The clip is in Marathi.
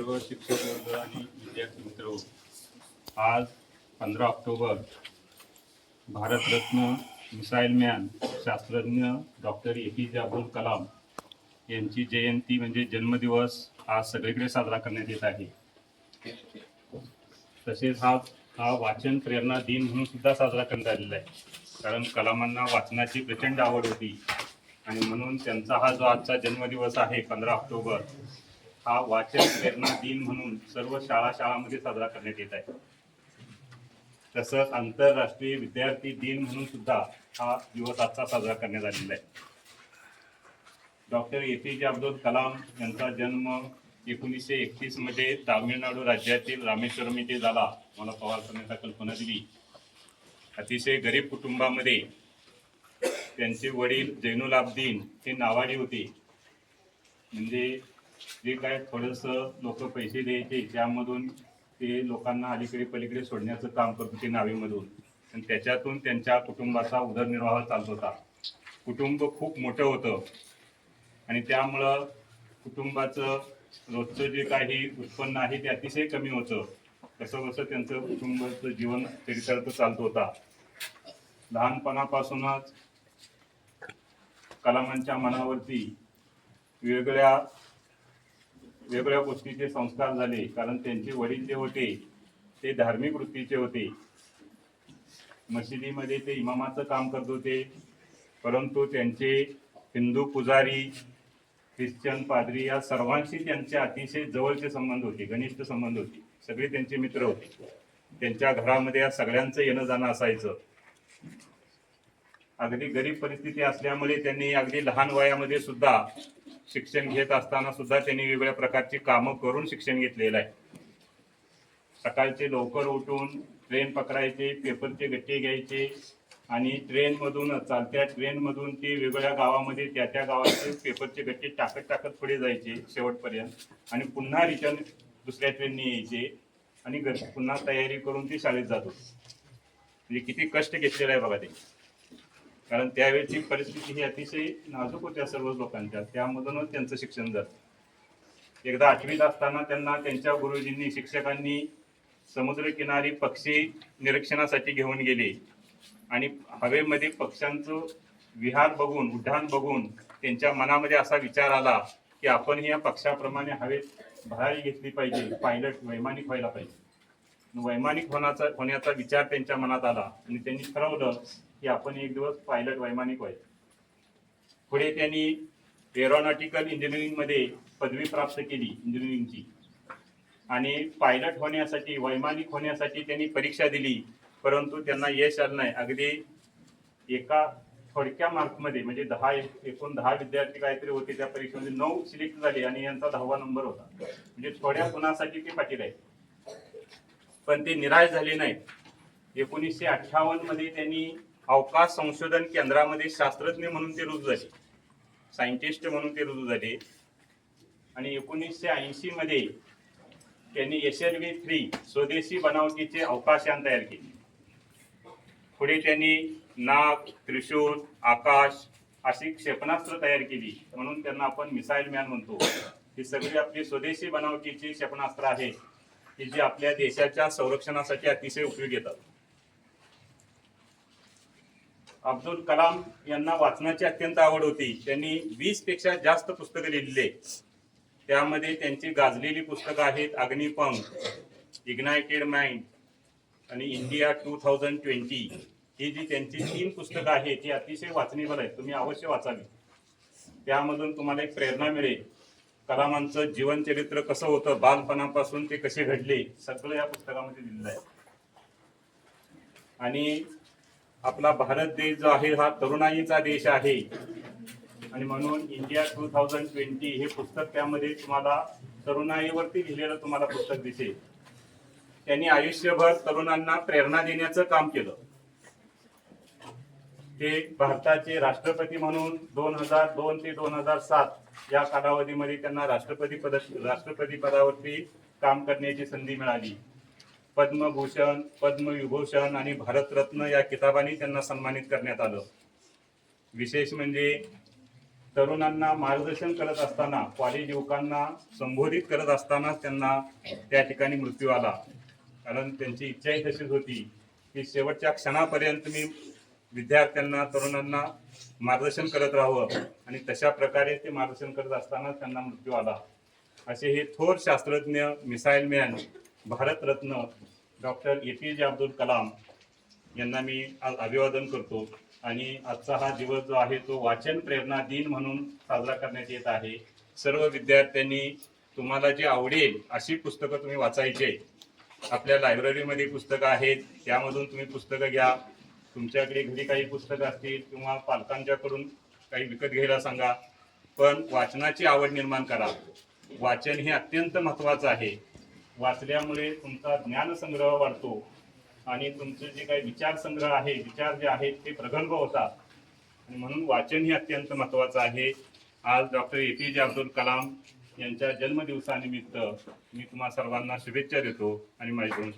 सर्व शिक्षक वर्ग आणि विद्यार्थी मित्र आज पंधरा ऑक्टोबर भारतरत्न मिसाईल मॅन शास्त्रज्ञ doctor A P J Abdul Kalam यांची जयंती म्हणजे जन्मदिवस आज सगळीकडे साजरा करण्यात येत आहे. तसेच हा हा वाचन प्रेरणा दिन म्हणून सुद्धा साजरा करण्यात आलेला आहे. कारण कलामांना वाचनाची प्रचंड आवड होती आणि म्हणून त्यांचा हा जो आजचा जन्मदिवस आहे पंधरा ऑक्टोबर हा वाचन प्रेरणा दिन म्हणून सर्व शाळा शाळांमध्ये साजरा करण्यात येत आहे. तसंच आंतरराष्ट्रीय विद्यार्थी दिन म्हणून सुद्धा हा दिवस आजचा साजरा करण्यात आलेला आहे. Doctor A P J Abdul Kalam यांचा जन्म एकोणीसशे एकतीसमध्ये तामिळनाडू राज्यातील रामेश्वरम येथे झाला. मला पवार करण्याचा कल्पना दिली. अतिशय गरीब कुटुंबामध्ये त्यांचे वडील जैनुल आब्दीन हे नावाडी होते. म्हणजे जे काय थोडंसं लोक पैसे द्यायचे त्यामधून ते लोकांना अलीकडे पलीकडे सोडण्याचं काम करत होते नावेमधून. आणि त्याच्यातून त्यांच्या कुटुंबाचा उदरनिर्वाह चालत होता. कुटुंब खूप मोठं होतं. आणि त्यामुळं कुटुंबाचं रोजचं जे काही उत्पन्न आहे ते अतिशय कमी होतं. कसं कसं त्यांचं कुटुंबाचं जीवन चरित्रार्थ चालत होता. लहानपणापासूनच कलामांच्या मनावरती वेगळ्या वेगळ्या गोष्टीचे संस्कार झाले कारण त्यांचे वडील जे होते ते धार्मिक वृत्तीचे होते. मशिदीमध्ये ते इमामाचं काम करत होते परंतु त्यांचे हिंदू पुजारी ख्रिश्चन पादरी या सर्वांशी त्यांचे अतिशय जवळचे संबंध होते घनिष्ठ संबंध होते. सगळे त्यांचे मित्र होते. त्यांच्या घरामध्ये या सगळ्यांचं येणं जाणं असायचं. अगदी गरीब परिस्थिती असल्यामुळे त्यांनी अगदी लहान वयामध्ये सुद्धा शिक्षण घेत असताना सुद्धा त्यांनी वेगवेगळ्या प्रकारची कामं करून शिक्षण घेतलेलं आहे. सकाळचे लवकर उठून ट्रेन पकडायचे पेपरचे गट्टे घ्यायचे आणि ट्रेनमधून चालत्या ट्रेनमधून ते वेगवेगळ्या गावामध्ये त्या त्या गावाचे पेपरचे गट्टे टाकत टाकत पुढे जायचे शेवटपर्यंत आणि पुन्हा रिटर्न दुसऱ्या ट्रेनने यायचे आणि पुन्हा तयारी करून ते शाळेत जात होते. म्हणजे किती कष्ट घेतलेला आहे बघा ते कारण त्यावेळेची परिस्थिती ही अतिशय नाजूक होत्या सर्व लोकांच्या. त्यामधूनच त्यांचं शिक्षण झालं. एकदा आठवीत असताना त्यांना त्यांच्या गुरुजींनी शिक्षकांनी समुद्रकिनारी पक्षी निरीक्षणासाठी घेऊन गेले. आणि हवेमध्ये पक्ष्यांचं विहार बघून उड्डाण बघून त्यांच्या मनामध्ये असा विचार आला की आपण या पक्षाप्रमाणे हवेत भरारी घेतली पाहिजे पायलट वैमानिक व्हायला पाहिजे. वैमानिक होण्याचा होण्याचा विचार त्यांच्या मनात आला आणि त्यांनी ठरवलं की आपण एक दिवस पायलट वैमानिक व्हायचं. पुढे त्यांनी एरोनॉटिकल इंजिनिअरिंगमध्ये पदवी प्राप्त केली इंजिनिअरिंगची आणि पायलट होण्यासाठी वैमानिक होण्यासाठी त्यांनी परीक्षा दिली परंतु त्यांना यश आलं नाही. अगदी एका थोडक्या मार्कमध्ये म्हणजे दहा एकूण दहा विद्यार्थी काहीतरी होते त्या परीक्षेमध्ये. नऊ सिलेक्ट झाले आणि यांचा दहावा नंबर होता. म्हणजे थोड्या गुणासाठी ते पाटील आहेत. पण ते निराश झाले नाहीत. एकोणीसशे अठ्ठावन्नमध्ये त्यांनी अवकाश संशोधन केंद्रामध्ये शास्त्रज्ञ म्हणून ते रुजू झाले. सायंटिस्ट म्हणून ते रुजू झाले. आणि एकोणीसशे ऐंशी मध्ये त्यांनी एस एल व्ही थ्री स्वदेशी बनावटीचे अवकाशयान तयार केले. पुढे त्यांनी नाग त्रिशूल आकाश अशी क्षेपणास्त्र तयार केली. म्हणून त्यांना आपण मिसाईल मॅन म्हणतो. ही सगळी आपली स्वदेशी बनावटीची क्षेपणास्त्र आहेत की जी आपल्या देशाच्या संरक्षणासाठी अतिशय उपयोगी येतात. अब्दुल कलाम यांना वाचनाची अत्यंत आवड होती. त्यांनी वीसपेक्षा जास्त पुस्तकं लिहिले त्यामध्ये त्यांची गाजलेली पुस्तकं आहेत अग्निपंख इग्नायटेड माइंड आणि इंडिया टू थाउजंड ट्वेंटी. ही जी त्यांची तीन पुस्तकं आहेत ती अतिशय वाचनीबल आहेत. तुम्ही अवश्य वाचावी. त्यामधून तुम्हाला एक प्रेरणा मिळेल. कलामांचं जीवनचरित्र कसं होतं बालपणापासून ते कसे घडले सगळं या पुस्तकामध्ये दिलेलं आहे. आणि आपला भारत देश जो आहे हा तरुणाईचा देश आहे. आणि म्हणून इंडिया टू थाउजंड ट्वेंटी हे पुस्तक त्यामध्ये तुम्हाला तरुणाईवरती लिहिलेलं तुम्हाला पुस्तक दिसेल. त्यांनी आयुष्यभर तरुणांना प्रेरणा देण्याचं काम केलं. ते भारताचे राष्ट्रपती म्हणून दोन हजार दोन ते दोन हजार सात या कालावधीमध्ये त्यांना राष्ट्रपती पद राष्ट्रपती पदावरती काम करण्याची संधी मिळाली. पद्मभूषण पद्मविभूषण आणि भारतरत्न या किताबाने त्यांना सन्मानित करण्यात आलं. विशेष म्हणजे तरुणांना मार्गदर्शन करत असताना कॉलेज युवकांना संबोधित करत असताना त्यांना त्या ठिकाणी मृत्यू आला. कारण त्यांची इच्छाही तशीच होती की शेवटच्या क्षणापर्यंत मी विद्यार्थ्यांना तरुणांना मार्गदर्शन करत राहावं आणि तशा प्रकारे ते मार्गदर्शन करत असताना त्यांना मृत्यू आला. असे हे थोर शास्त्रज्ञ missile man Bharat Ratna doctor A P J Abdul Kalam यांना मी आज अभिवादन करतो. आणि आजचा हा दिवस जो आहे तो वाचन प्रेरणा दिन म्हणून साजरा करण्यात येत आहे. सर्व विद्यार्थ्यांनी तुम्हाला जे आवडेल अशी पुस्तकं तुम्ही वाचायचे. आपल्या लायब्ररीमध्ये पुस्तकं आहेत त्यामधून तुम्ही पुस्तकं घ्या. तुमच्याकडे घरी काही पुस्तकं असतील किंवा पालकांच्याकडून काही विकत घ्यायला सांगा. पण वाचनाची आवड निर्माण करा. वाचन हे अत्यंत महत्त्वाचं आहे. वाचल्यामुळे तुमचा ज्ञानसंग्रह वाढतो. आणि तुमचे जे काही विचार संग्रह आहे विचार जे आहेत ते प्रगल्भ होतात. आणि म्हणून वाचन हे अत्यंत महत्त्वाचं आहे. आज doctor A P J Abdul Kalam यांच्या जन्मदिवसानिमित्त मी तुम्हा सर्वांना शुभेच्छा देतो आणि माझी दोन